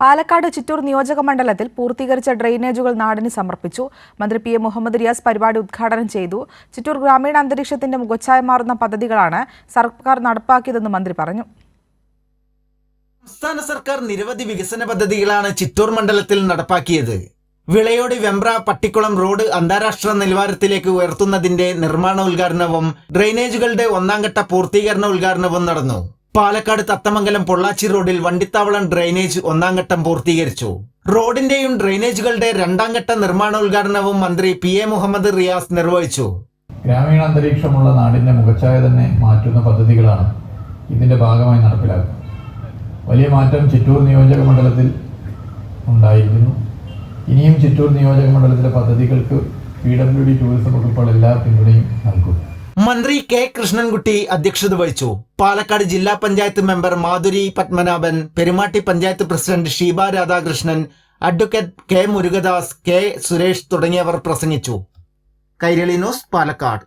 പാലക്കാട് ചിറ്റൂർ നിയോജക മണ്ഡലത്തിൽ പൂർത്തീകരിച്ച ഡ്രെയിനേജുകൾ നാടിന് സമർപ്പിച്ചു. മന്ത്രി പി എ മുഹമ്മദ് റിയാസ് പരിപാടി ഉദ്ഘാടനം ചെയ്തു. ചിറ്റൂർ ഗ്രാമീണ അന്തരീക്ഷത്തിന്റെ മുഖച്ഛായ മാറുന്ന പദ്ധതികളാണ് സർക്കാർ നടപ്പാക്കിയതെന്ന് മന്ത്രി പറഞ്ഞു. സംസ്ഥാന സർക്കാർ നിരവധി വികസന പദ്ധതികളാണ് ചിറ്റൂർ മണ്ഡലത്തിൽ നടപ്പാക്കിയത്. വിളയോട് വെമ്പ്ര പട്ടിക്കുളം റോഡ് അന്താരാഷ്ട്ര നിലവാരത്തിലേക്ക് ഉയർത്തുന്നതിന്റെ നിർമ്മാണ ഉദ്ഘാടനവും ഡ്രെയിനേജുകളുടെ ഒന്നാം ഘട്ട പൂർത്തീകരണ ഉദ്ഘാടനവും നടന്നു. പാലക്കാട് തത്തമംഗലം പൊള്ളാച്ചി റോഡിൽ വണ്ടിത്താവളം ഡ്രെയിനേജ് ഒന്നാം ഘട്ടം പൂർത്തീകരിച്ചു. റോഡിന്റെയും ഡ്രെയിനേജുകളുടെ രണ്ടാം ഘട്ട നിർമ്മാണോദ്ഘാടനവും മന്ത്രി പി എ മുഹമ്മദ് റിയാസ് നിർവഹിച്ചു. ഗ്രാമീണ അന്തരീക്ഷമുള്ള നാടിന്റെ മുഖച്ഛായ തന്നെ മാറ്റുന്ന പദ്ധതികളാണ് ഇതിന്റെ ഭാഗമായി നടപ്പിലാക്കുക വലിയ മാറ്റം ചിറ്റൂർ നിയോജക മണ്ഡലത്തിൽ ഉണ്ടായിരിക്കുന്നു ഇനിയും ചിറ്റൂർ നിയോജക മണ്ഡലത്തിലെ പദ്ധതികൾക്ക് പി ഡബ്ല്യു ഡി ടൂറിസം വകുപ്പുകൾ എല്ലാ പിന്തുണയും നൽകും. മന്ത്രി കെ കൃഷ്ണൻകുട്ടി അധ്യക്ഷത വഹിച്ചു. പാലക്കാട് ജില്ലാ panchayat member Madhuri Padmanabhan Perumatty panchayat president Sheeba Radhakrishnan advocate K Murugadas K Suresh തുടങ്ങിയവർ പ്രസംഗിച്ചു. കൈരളി ന്യൂസ് പാലക്കാട്.